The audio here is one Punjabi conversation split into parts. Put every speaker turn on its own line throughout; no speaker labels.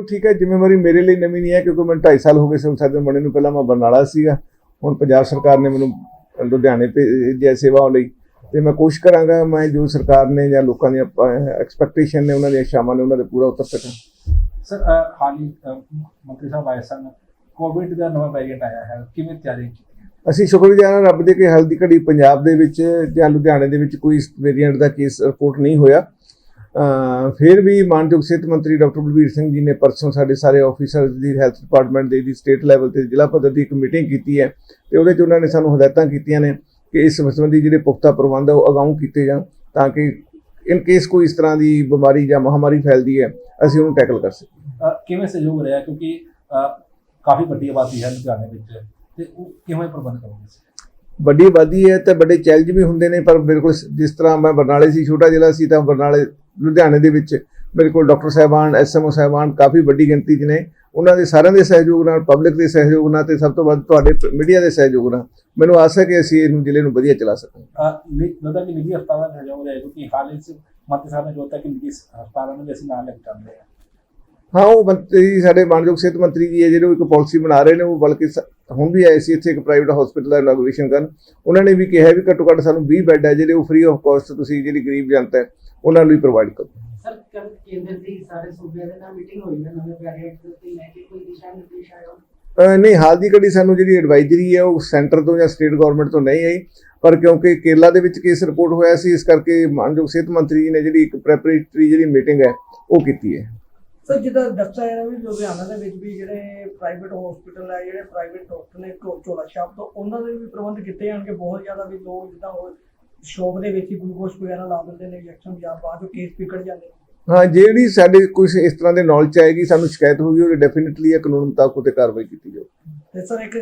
ਬਿਲਕੁਲ ਠੀਕ ਹੈ ਜ਼ਿੰਮੇਵਾਰੀ ਮੇਰੇ ਲਈ ਨਵੀਂ ਨਹੀਂ ਹੈ ਕਿਉਂਕਿ ਮੈਨੂੰ 2.5 ਸਾਲ ਹੋ ਗਏ ਸੰਸਦ ਸਾਡੇ ਬਣੇ ਨੂੰ ਪਹਿਲਾਂ ਮੈਂ ਬਰਨਾਲਾ ਸੀਗਾ ਹੁਣ ਪੰਜਾਬ ਸਰਕਾਰ ਨੇ ਮੈਨੂੰ ਲੁਧਿਆਣੇ ਭੇਜਿਆ ਸੇਵਾਵਾਂ ਲਈ ਤੇ ਮੈਂ ਕੋਸ਼ਿਸ਼ ਕਰਾਂਗਾ ਮੈਂ ਜੋ ਸਰਕਾਰ ਨੇ ਜਾਂ ਲੋਕਾਂ ਦੀਆਂ ਐਕਸਪੈਕਟੇਸ਼ਨ ਨੇ ਉਹਨਾਂ ਦੀਆਂ ਸ਼ਾਮਾਂ ਨੇ ਉਹਨਾਂ ਦੇ ਪੂਰਾ ਉਤਰ ਸਕਾਂ
ਸਰ ਹਾਲ ਮੰਤਰੀ ਸਾਹਿਬ ਆਏ ਸਨ ਕੋਵਿਡ ਦਾ ਨਵਾਂ ਵੈਰੀਐਂਟ ਆਇਆ ਹੈ ਕਿਵੇਂ ਤਿਆਰੀਆਂ ਕੀਤੀਆਂ
ਅਸੀਂ ਸ਼ੁਕਰਗੁਜ਼ਾਰ ਹਾਂ ਰੱਬ ਦੇ ਕਿ ਹਾਲ ਦੀ ਘੜੀ ਪੰਜਾਬ ਦੇ ਵਿੱਚ ਜਾਂ ਲੁਧਿਆਣੇ ਦੇ ਵਿੱਚ ਕੋਈ ਵੇਰੀਐਂਟ ਦਾ ਕੇਸ ਰਿਪੋਰਟ ਨਹੀਂ ਹੋਇਆ। ਫਿਰ ਵੀ ਮਾਨਯੋਗ ਸਿਹਤ ਮੰਤਰੀ ਡਾਕਟਰ ਬਲਬੀਰ ਸਿੰਘ ਜੀ ਨੇ ਪਰਸੋਂ ਸਾਡੇ ਸਾਰੇ ਆਫੀਸਰਸ ਦੀ ਹੈਲਥ ਡਿਪਾਰਟਮੈਂਟ ਦੇ ਦੀ ਸਟੇਟ ਲੈਵਲ ਤੇ ਜ਼ਿਲ੍ਹਾ ਪੱਧਰ ਦੀ ਇੱਕ ਮੀਟਿੰਗ ਕੀਤੀ ਹੈ ਤੇ ਉਹਦੇ 'ਚ ਉਹਨਾਂ ਨੇ ਸਾਨੂੰ ਹਦਾਇਤਾਂ ਕੀਤੀਆਂ ਨੇ ਕਿ ਇਸ ਸੰਬੰਧੀ ਜਿਹੜੇ ਪੁਖਤਾ ਪ੍ਰਬੰਧ ਆ ਉਹ ਅਗਾਊਂ ਕੀਤੇ ਜਾਣ ਤਾਂ ਕਿ ਇਨ ਕੇਸ ਕੋਈ ਇਸ ਤਰ੍ਹਾਂ ਦੀ ਬਿਮਾਰੀ ਜਾਂ ਮਹਾਮਾਰੀ ਫੈਲਦੀ ਹੈ ਅਸੀਂ ਉਹਨੂੰ ਟੈਕਲ ਕਰ ਸਕੀਏ।
ਕਿਵੇਂ ਸਹਿਯੋਗ ਰਿਹਾ? ਕਿਉਂਕਿ ਕਾਫੀ ਵੱਡੀ ਆਬਾਦੀ ਹੈ ਲੁਧਿਆਣੇ ਵਿੱਚ ਤੇ ਉਹ ਕਿਵੇਂ ਪ੍ਰਬੰਧ ਕਰੋਗੇ
ਵੱਡੀ ਆਬਾਦੀ ਹੈ ਤੇ ਵੱਡੇ ਚੈਲੰਜ ਵੀ ਹੁੰਦੇ ਨੇ ਪਰ ਬਿਲਕੁਲ ਜਿਸ ਤਰ੍ਹਾਂ ਮੈਂ ਬਰਨਾਲੇ ਸੀ ਛੋਟਾ ਜ਼ਿਲ੍ਹਾ ਸੀ ਤਾਂ ਬਰਨਾਲੇ ਲੁਧਿਆਣੇ ਦੇ ਵਿੱਚ ਮੇਰੇ ਕੋਲ ਡਾਕਟਰ ਸਾਹਿਬਾਨ ਐਸਐਮਓ ਸਾਹਿਬਾਨ ਕਾਫੀ ਵੱਡੀ ਗਿਣਤੀ 'ਚ ਨੇ। ਉਹਨਾਂ ਦੇ ਸਾਰਿਆਂ ਦੇ ਸਹਿਯੋਗ ਨਾਲ ਪਬਲਿਕ ਦੇ ਸਹਿਯੋਗ ਨਾਲ ਤੇ ਸਭ ਤੋਂ ਵੱਧ ਤੁਹਾਡੇ ਮੀਡੀਆ ਦੇ ਸਹਿਯੋਗ ਨਾਲ। ਮੈਨੂੰ ਆਸ ਹੈ ਕਿ ਅਸੀਂ ਇਹਨੂੰ ਜ਼ਿਲ੍ਹੇ ਨੂੰ ਵਧੀਆ ਚਲਾ ਸਕਾਂਗੇ
ਲੱਗਦਾ ਕਿ ਨਿੱਜੀ ਹਸਪਤਾਲਾਂ ਦਾ ਸਹਿਯੋਗ ਰਿਹਾ ਕਿਉਂਕਿ ਹਾਲ ਹੀ 'ਚ ਮੰਤਰੀ ਸਾਹਿਬ ਨੇ ਜੋ ਕਿ ਨਿੱਜੀ ਹਸਪਤਾਲਾਂ ਨੂੰ ਅਸੀਂ ਨਾਲ ਲੈ ਕੇ ਚੱਲਦੇ ਹਾਂ।
ਹਾਂ ਉਹ ਮੰਤਰੀ ਸਾਡੇ ਮਾਨਯੋਗ ਸਿਹਤ ਮੰਤਰੀ ਜੀ ਹੈ ਜਿਹੜੇ ਇੱਕ ਪਾਲਿਸੀ ਬਣਾ ਰਹੇ ਨੇ ਉਹ ਬਲਕਿ ਹੁਣ ਵੀ ਆਏ ਸੀ ਇੱਥੇ ਇੱਕ ਪ੍ਰਾਈਵੇਟ ਹਸਪੀਟਲ ਦਾ ਇਨੋਗ੍ਰੇਸ਼ਨ ਕਰਨ। ਉਹਨਾਂ ਨੇ ਵੀ ਕਿਹਾ ਵੀ ਘੱਟੋ ਘੱਟ ਸਾਨੂੰ 20 ਬੈੱਡ ਹੈ ਜਿਹੜੇ ਉਹ ਫ੍ਰੀ ਆਫ ਕਾਸਟ ਤੁਸੀਂ ਜਿਹੜੀ ਗਰੀਬ ਜਨਤਾ ਹੈ ਉਹਨਾਂ ਨੂੰ ਹੀ ਪ੍ਰੋਵਾਈਡ ਕਰੋ।
ਸਰ ਕੇਂਦਰ ਦੀ ਸਾਰੇ ਸੂਬਿਆਂ ਦੇ ਨਾਲ ਮੀਟਿੰਗ ਹੋਈ ਹੈ ਨਵੇਂ ਵੈਰੀਐਂਟ ਦੇ ਲੈ ਕੇ ਕੋਈ ਦਿਸ਼ਾ ਨਿਰਦੇਸ਼ ਆਇਆ
ਨਹੀਂ ਹਾਲ ਦੀ ਘੜੀ ਸਾਨੂੰ ਜਿਹੜੀ ਐਡਵਾਈਜ਼ਰੀ ਹੈ ਉਹ ਸੈਂਟਰ ਤੋਂ ਜਾਂ ਸਟੇਟ ਗਵਰਨਮੈਂਟ ਤੋਂ ਨਹੀਂ ਆਈ ਪਰ ਕਿਉਂਕਿ ਕੇਰਲਾ ਦੇ ਵਿੱਚ ਕੇਸ ਰਿਪੋਰਟ ਹੋਇਆ ਸੀ ਇਸ ਕਰਕੇ ਮਾਨਯੋਗ ਸਿਹਤ ਮੰਤਰੀ ਜੀ ਨੇ ਜਿਹੜੀ ਇੱਕ ਪ੍ਰੈਪਰੇਟਰੀ ਜਿਹੜੀ ਮੀਟਿੰਗ ਹੈ ਉਹ ਕੀਤੀ ਹੈ।
ਸਰ ਜਿੱਦਾਂ ਦੱਸਿਆ ਜਾ ਰਿਹਾ ਵੀ ਲੁਧਿਆਣਾ ਦੇ ਵਿੱਚ ਵੀ ਜਿਹੜੇ ਪ੍ਰਾਈਵੇਟ ਹਸਪੀਟਲ ਹੈ ਜਿਹੜੇ ਪ੍ਰਾਈਵੇਟ ਡਾਕਟਰ ਨੇ ਝੋਲਾ ਛਾਪ ਤੋਂ ਉਹਨਾਂ ਦੇ ਵੀ ਪ੍ਰਬੰਧ ਕੀਤੇ ਜਾਣਗੇ ਬਹੁਤ ਜ਼ਿਆਦਾ ਵੀ ਲੋਕ ਜਿੱਦਾਂ ਸ਼ੋਪ ਦੇ ਵਿੱਚ ਹੀ ਗਲੂਕੋਸ ਵਗੈਰਾ ਲਾ ਦਿੰਦੇ ਨੇ ਇੰਜੈਕਸ਼ਨ ਜਾਂ ਬਾਅਦ ਚੋਂ ਕੇਸ ਵਿਗੜ ਜਾਂਦੇ ਨੇ।
ਹਾਂ ਜਿਹੜੀ ਸਾਡੇ ਕੁਝ ਇਸ ਤਰ੍ਹਾਂ ਦੇ ਨੌਲੇਜ ਆਏਗੀ ਸਾਨੂੰ ਸ਼ਿਕਾਇਤ ਹੋਊਗੀ ਉਹ ਡੈਫੀਨਿਟਲੀ ਇਹ ਕਾਨੂੰਨ ਮੁਤਾਬਕ ਉਤੇ ਕਾਰਵਾਈ ਕੀਤੀ ਜਾਊ।
ਤੇ ਸਰ ਇੱਕ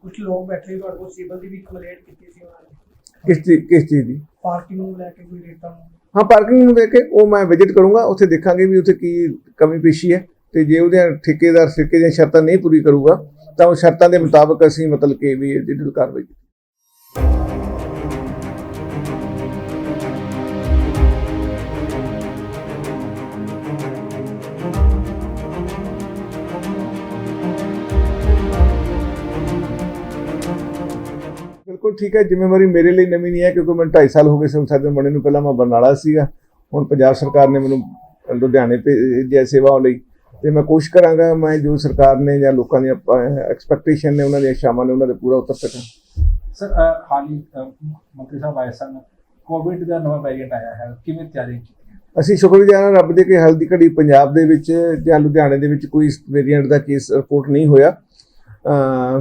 ਕੁਝ ਲੋਕ ਬੈਠੇ ਤੁਹਾਡੇ ਕੋਲ ਸਿਵਲ ਦੀ ਵੀ ਕੰਪਲੇਂਟ ਕੀਤੀ ਸੀ ਉਹਨਾਂ ਨੇ।
ਕਿਸ ਚੀਜ਼ ਕਿਸ ਚੀਜ਼ ਦੀ?
ਪਾਰਕਿੰਗ ਨੂੰ ਲੈ ਕੇ ਕੋਈ ਰੇਟਾਂ
ਹਾਂ ਪਾਰਕਿੰਗ ਨੂੰ ਦੇਖ ਕੇ ਉਹ ਮੈਂ ਵਿਜ਼ਿਟ ਕਰੂੰਗਾ ਉੱਥੇ ਦੇਖਾਂਗੇ ਵੀ ਉੱਥੇ ਕੀ ਕਮੀ ਪੇਸ਼ੀ ਹੈ। ਤੇ ਜੇ ਉਹਦੇ ਠੇਕੇਦਾਰ ਠੇਕੇ ਦੀਆਂ ਸ਼ਰਤਾਂ ਨਹੀਂ ਪੂਰੀ ਕਰੂਗਾ ਤਾਂ ਉਹ ਸ਼ਰਤਾਂ ਦੇ ਮੁਤਾਬਕ ਅਸੀਂ ਮਤਲਬ ਕਿ ਵੀ ਜਿਹੜੀ ਕਾਰਵਾਈ ਬਿਲਕੁਲ ਠੀਕ ਹੈ। ਜ਼ਿੰਮੇਵਾਰੀ ਮੇਰੇ ਲਈ ਨਵੀਂ ਨਹੀਂ ਹੈ ਕਿਉਂਕਿ ਮੈਨੂੰ 2.5 ਸਾਲ ਹੋ ਗਏ ਸੰਸਦ ਬਣੇ ਨੂੰ ਪਹਿਲਾਂ ਮੈਂ ਬਰਨਾਲਾ ਸੀਗਾ। ਹੁਣ ਪੰਜਾਬ ਸਰਕਾਰ ਨੇ ਮੈਨੂੰ ਲੁਧਿਆਣੇ ਭੇਜਿਆ ਸੇਵਾਵਾਂ ਲਈ ਤੇ ਮੈਂ ਕੋਸ਼ਿਸ਼ ਕਰਾਂਗਾ ਮੈਂ ਜੋ ਸਰਕਾਰ ਨੇ ਜਾਂ ਲੋਕਾਂ ਦੀਆਂ ਐਕਸਪੈਕਟੇਸ਼ਨ ਨੇ ਉਹਨਾਂ ਦੀਆਂ ਸ਼ਾਮਾਂ ਨੇ ਉਹਨਾਂ ਦੇ ਪੂਰਾ ਉਤਰ ਸਕਾਂ
ਸਰ ਹਾਲ ਮੰਤਰੀ ਸਾਹਿਬ ਆਏ ਸਨ। ਕੋਵਿਡ ਦਾ ਨਵਾਂ ਵੈਰੀਐਂਟ ਆਇਆ ਹੈ। ਕਿਵੇਂ ਤਿਆਰੀਆਂ ਕੀਤੀਆਂ
ਅਸੀਂ ਸ਼ੁਕਰਗੁਜ਼ਾਰ ਰੱਬ ਦੇ ਕਿ ਹਾਲ ਦੀ ਘੜੀ ਪੰਜਾਬ ਦੇ ਵਿੱਚ ਜਾਂ ਲੁਧਿਆਣੇ ਦੇ ਵਿੱਚ ਕੋਈ ਵੇਰੀਐਂਟ ਦਾ ਕੇਸ ਰਿਪੋਰਟ ਨਹੀਂ ਹੋਇਆ।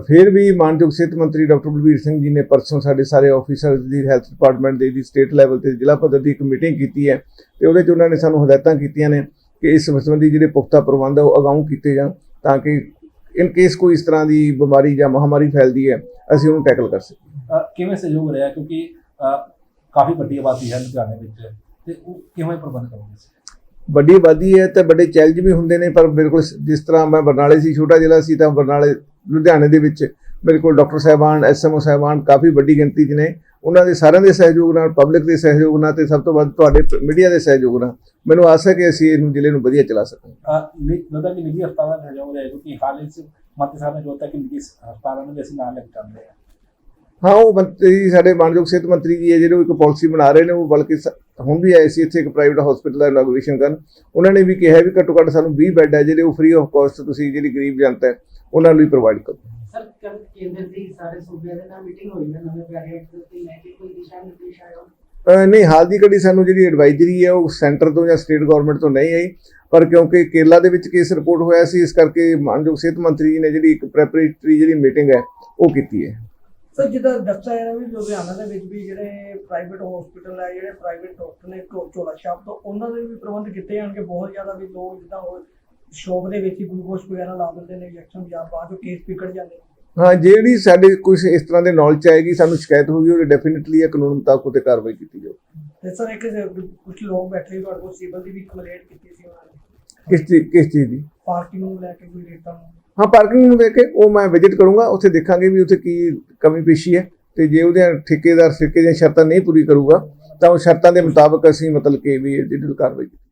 ਫਿਰ ਵੀ ਮਾਨਯੋਗ ਸਿਹਤ ਮੰਤਰੀ ਡਾਕਟਰ ਬਲਬੀਰ ਸਿੰਘ ਜੀ ਨੇ ਪਰਸੋਂ ਸਾਡੇ ਸਾਰੇ ਆਫੀਸਰਸ ਦੀ ਹੈਲਥ ਡਿਪਾਰਟਮੈਂਟ ਦੇ ਦੀ ਸਟੇਟ ਲੈਵਲ ਤੇ ਜ਼ਿਲ੍ਹਾ ਪੱਧਰ ਦੀ ਇੱਕ ਮੀਟਿੰਗ ਕੀਤੀ ਹੈ ਤੇ ਉਹਦੇ 'ਚ ਉਹਨਾਂ ਨੇ ਸਾਨੂੰ ਹਦਾਇਤਾਂ ਕੀਤੀਆਂ ਨੇ ਕਿ ਇਸ ਸੰਬੰਧੀ ਜਿਹੜੇ ਪੁਖਤਾ ਪ੍ਰਬੰਧ ਉਹ ਅਗਾਊਂ ਕੀਤੇ ਜਾਣ ਤਾਂ ਕਿ ਇਨ ਕੇਸ ਕੋਈ ਇਸ ਤਰ੍ਹਾਂ ਦੀ ਬਿਮਾਰੀ ਜਾਂ ਮਹਾਮਾਰੀ ਫੈਲਦੀ ਹੈ ਅਸੀਂ ਉਹਨੂੰ ਟੈਕਲ ਕਰ ਸਕੀਏ।
ਕਿਵੇਂ ਸਹਿਯੋਗ ਰਿਹਾ? ਕਿਉਂਕਿ ਕਾਫੀ ਵੱਡੀ ਆਬਾਦੀ ਹੈ ਲੁਧਿਆਣੇ ਵਿੱਚ ਤੇ ਉਹ ਕਿਵੇਂ ਪ੍ਰਬੰਧ ਕਰੋਗੇ
ਵੱਡੀ ਆਬਾਦੀ ਹੈ ਤੇ ਵੱਡੇ ਚੈਲੰਜ ਵੀ ਹੁੰਦੇ ਨੇ ਪਰ ਬਿਲਕੁਲ ਜਿਸ ਤਰ੍ਹਾਂ ਮੈਂ ਬਰਨਾਲੇ ਸੀ ਛੋਟਾ ਜ਼ਿਲ੍ਹਾ ਸੀ ਤਾਂ ਬਰਨਾਲੇ ਲੁਧਿਆਣੇ ਦੇ ਵਿੱਚ ਮੇਰੇ ਕੋਲ ਡਾਕਟਰ ਸਾਹਿਬਾਨ ਐਸਐਮਓ ਸਾਹਿਬਾਨ ਕਾਫੀ ਵੱਡੀ ਗਿਣਤੀ 'ਚ ਨੇ। ਉਹਨਾਂ ਦੇ ਸਾਰਿਆਂ ਦੇ ਸਹਿਯੋਗ ਨਾਲ ਪਬਲਿਕ ਦੇ ਸਹਿਯੋਗ ਨਾਲ ਤੇ ਸਭ ਤੋਂ ਵੱਧ ਤੁਹਾਡੇ ਮੀਡੀਆ ਦੇ ਸਹਿਯੋਗ ਨਾਲ। ਮੈਨੂੰ ਆਸ ਹੈ ਕਿ ਅਸੀਂ ਇਹਨੂੰ ਜ਼ਿਲ੍ਹੇ ਨੂੰ ਵਧੀਆ ਚਲਾ ਸਕਾਂਗੇ
ਲੱਗਦਾ ਕਿ ਨਿੱਜੀ ਹਸਪਤਾਲਾਂ ਦਾ ਸਹਿਯੋਗ ਰਿਹਾ ਕਿਉਂਕਿ ਹਾਲ ਹੀ 'ਚ ਮੰਤਰੀ ਸਾਹਿਬ ਨੇ ਜੋ ਕਿ ਨਿੱਜੀ ਹਸਪਤਾਲਾਂ ਨੂੰ ਅਸੀਂ ਨਾਲ ਲੈ ਕੇ ਚੱਲਦੇ ਹਾਂ।
ਹਾਂ ਉਹ ਮੰਤਰੀ ਸਾਡੇ ਮਾਨਯੋਗ ਸਿਹਤ ਮੰਤਰੀ ਜੀ ਹੈ ਜਿਹੜੇ ਇੱਕ ਪਾਲਿਸੀ ਬਣਾ ਰਹੇ ਨੇ ਉਹ ਬਲਕਿ ਹੁਣ ਵੀ ਆਏ ਸੀ ਇੱਥੇ ਇੱਕ ਪ੍ਰਾਈਵੇਟ ਹਸਪੀਟਲ ਦਾ ਇਨੋਗ੍ਰੇਸ਼ਨ ਕਰਨ। ਉਹਨਾਂ ਨੇ ਵੀ ਕਿਹਾ ਵੀ ਘੱਟੋ ਘੱਟ ਸਾਨੂੰ 20 ਬੈੱਡ ਹੈ ਜਿਹੜੇ ਉਹ ਫ੍ਰੀ ਆਫ ਕਾਸਟ ਤੁਸੀਂ ਜਿਹੜੀ ਗਰੀਬ ਜਨਤਾ ਹੈ ਉਹਨਾਂ ਨੂੰ ਹੀ ਪ੍ਰੋਵਾਈਡ ਕਰੋ।
ਸਰ ਕੇਂਦਰ ਦੀ ਸਾਰੇ ਸੂਬਿਆਂ ਦੇ ਨਾਲ ਮੀਟਿੰਗ ਹੋਈ ਹੈ ਨਵੇਂ ਦੇ ਉੱਤੇ ਲੈ ਕੇ ਕੋਈ ਦਿਸ਼ਾ ਨਿਰਦੇਸ਼ ਆਇਆ?
ਨਹੀਂ ਹਾਲ ਦੀ ਘੜੀ ਸਾਨੂੰ ਜਿਹੜੀ ਐਡਵਾਈਜ਼ਰੀ ਹੈ ਉਹ ਸੈਂਟਰ ਤੋਂ ਜਾਂ ਸਟੇਟ ਗਵਰਨਮੈਂਟ ਤੋਂ ਨਹੀਂ ਆਈ ਪਰ ਕਿਉਂਕਿ ਕੇਰਲਾ ਦੇ ਵਿੱਚ ਕੇਸ ਰਿਪੋਰਟ ਹੋਇਆ ਸੀ ਇਸ ਕਰਕੇ ਮਾਨਯੋਗ ਸਿਹਤ ਮੰਤਰੀ ਜੀ ਨੇ ਜਿਹੜੀ ਇੱਕ ਪ੍ਰੈਪਰੇਟਰੀ ਜਿਹੜੀ ਮੀਟਿੰਗ ਹੈ ਉਹ ਕੀਤੀ ਹੈ।
ਸਰ ਜਿੱਦਾਂ ਦੱਸਿਆ ਜਾ ਰਿਹਾ ਵੀ ਲੁਧਿਆਣਾ ਦੇ ਵਿੱਚ ਵੀ ਜਿਹੜੇ ਪ੍ਰਾਈਵੇਟ ਹਸਪੀਟਲ ਹੈ ਜਿਹੜੇ ਪ੍ਰਾਈਵੇਟ ਡਾਕਟਰ ਨੇ ਝੋਲਾ ਛਾਪ ਤੋਂ ਉਹਨਾਂ ਦੇ ਵੀ ਪ੍ਰਬੰਧ ਕੀਤੇ ਜਾਣਗੇ ਬਹੁਤ ਜ਼ਿਆਦਾ ਵੀ ਲੋਕ ਜਿੱਦਾਂ ਸ਼ੋਪ ਦੇ ਵਿੱਚ ਹੀ ਗਲੂਕੋਸ ਵਗੈਰਾ ਲਾ ਦਿੰਦੇ ਨੇ ਇੰਜੈਕਸ਼ਨ ਜਾਂ ਬਾਅਦ ਚੋਂ ਕੇਸ ਵਿਗੜ ਜਾਂਦੇ ਨੇ।
ਹਾਂ ਜਿਹੜੀ ਸਾਡੇ ਕੁਝ ਇਸ ਤਰ੍ਹਾਂ ਦੇ ਨੌਲੇਜ ਆਏਗੀ ਸਾਨੂੰ ਸ਼ਿਕਾਇਤ ਹੋਊਗੀ ਉਹ ਡੈਫੀਨਿਟਲੀ ਇਹ ਕਾਨੂੰਨ ਮੁਤਾਬਕ ਉਤੇ ਕਾਰਵਾਈ ਕੀਤੀ ਜਾਊ।
ਤੇ ਸਰ ਇੱਕ ਕੁਝ ਲੋਕ ਬੈਠੇ ਤੁਹਾਡੇ ਕੋਲ ਸਿਵਲ ਦੀ ਵੀ ਕੰਪਲੇਂਟ ਕੀਤੀ ਸੀ ਉਹਨਾਂ ਨੇ।
ਕਿਸ ਚੀਜ਼ ਕਿਸ ਚੀਜ਼ ਦੀ?
ਪਾਰਕਿੰਗ ਨੂੰ ਲੈ ਕੇ ਕੋਈ ਰੇਟਾਂ
ਹਾਂ ਪਾਰਕਿੰਗ ਨੂੰ ਦੇਖ ਕੇ ਉਹ ਮੈਂ ਵਿਜ਼ਿਟ ਕਰੂੰਗਾ ਉੱਥੇ ਦੇਖਾਂਗੇ ਵੀ ਉੱਥੇ ਕੀ ਕਮੀ ਪੇਸ਼ੀ ਹੈ। ਤੇ ਜੇ ਉਹਦੇ ਠੇਕੇਦਾਰ ਠੇਕੇ ਦੀਆਂ ਸ਼ਰਤਾਂ ਨਹੀਂ ਪੂਰੀ ਕਰੂਗਾ ਤਾਂ ਉਹ ਸ਼ਰਤਾਂ ਦੇ ਮੁਤਾਬਕ ਅਸੀਂ ਮਤਲਬ ਕਿ ਵੀ ਜਿਹੜੀ ਕਾਰਵਾਈ